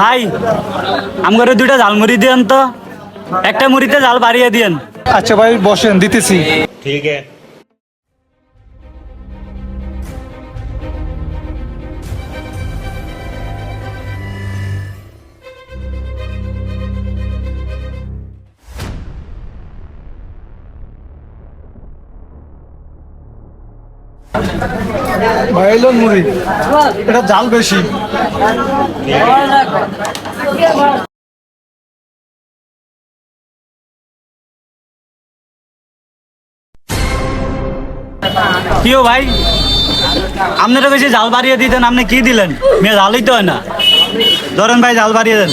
ভাই আমার দুইটা ঝালমুড়ি দিয়েন তো। একটা মুড়িতে ঝাল বাড়িয়ে দিয়েন। আচ্ছা ভাই বসেন দিতেছি। ঠিক আছে। ভাই এলো মুড়ি। এটা জাল বেশি। ভাই বেশি জাল বাড়িয়ে দিতেন, আপনি কি দিলেন? মেয়ে জালই তো হয় না। ধরেন ভাই, জাল বাড়িয়ে দেন।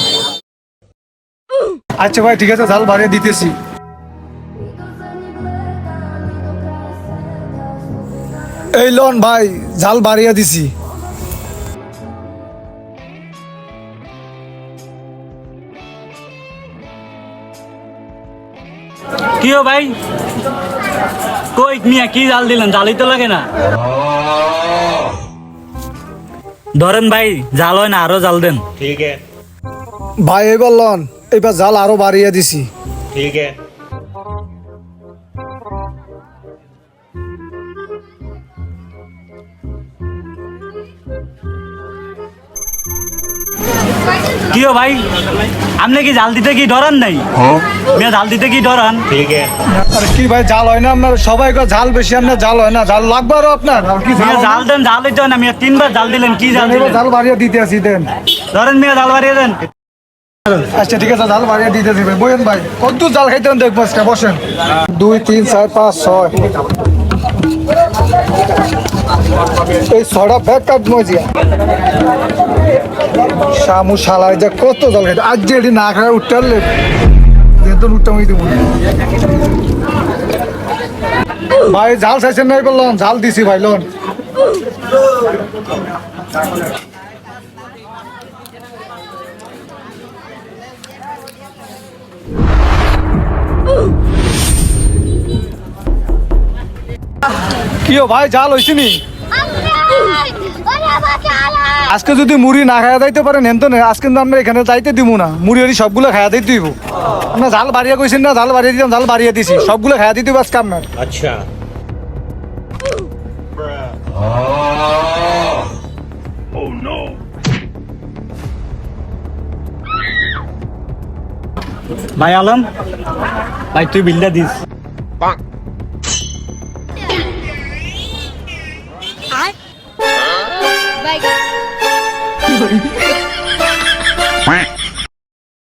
আচ্ছা ভাই, ঠিক আছে, জাল বাড়িয়ে দিতেছি। এই লন ভাই জাল বাড়িয়া দিছি। কিও ভাই? কই মিয়া কি জাল দিলেন? জালই তো লাগে না। ধরেন ভাই জাল হয় না আরও জাল দেন। ঠিক। ভাই এবার লন এবার জাল আরও বাড়িয়ে দিছি। ঠিক। কিও ভাই? আপনি কি জাল দিতে কি ডরান নাই? হ্যাঁ। মিয়া জাল দিতে কি ডরান? আর কি ভাই জাল হয় না আপনার? সবাই জাল বেশি আপনার জাল হয় না? জাল লাগবে আর আপনার? মিয়া জাল দেন জাল হইতো না মিয়া তিনবার জাল দিলেন কি জাল দিলেন? জাল বাড়িয়ে দিতে আসি দেন। ধরেন মিয়া জাল বাড়িয়ে দেন। আচ্ছা ঠিক আছে জাল বাড়িয়ে দিতে দিবেন বইয়েন ভাই কত জাল খাইতে দেখব আজকে? বসেন। দুই তিন চার পাঁচ ছয়। এই ছড়া ব্যাগ কাট মজিয়া শামু শালায় যা কত জল খাইতে আজ যে এটি না খায় উঠতে যেহেতু উঠতে আমি দিব। ভাই জাল চাইছেন না এবার, লন জাল দিছি ভাই, লন। কি ভাই জাল হয়েছে নি? আজকে যদি মুড়ি না খাওয়া যাইতে পারেন হেন তো আজকে কিন্তু আমরা এখানে যাইতে দিব না। মুড়ি হরি সবগুলো খাওয়া দিতে দিব আমরা ঝাল বাড়িয়ে কইছেন না ঝাল বাড়িয়ে দিতাম ঝাল বাড়িয়ে দিছি। সবগুলো খাওয়া দিতে আজকে আপনার আচ্ছা। ভাই আলম ভাই তুই বিল্ডা দিস। like.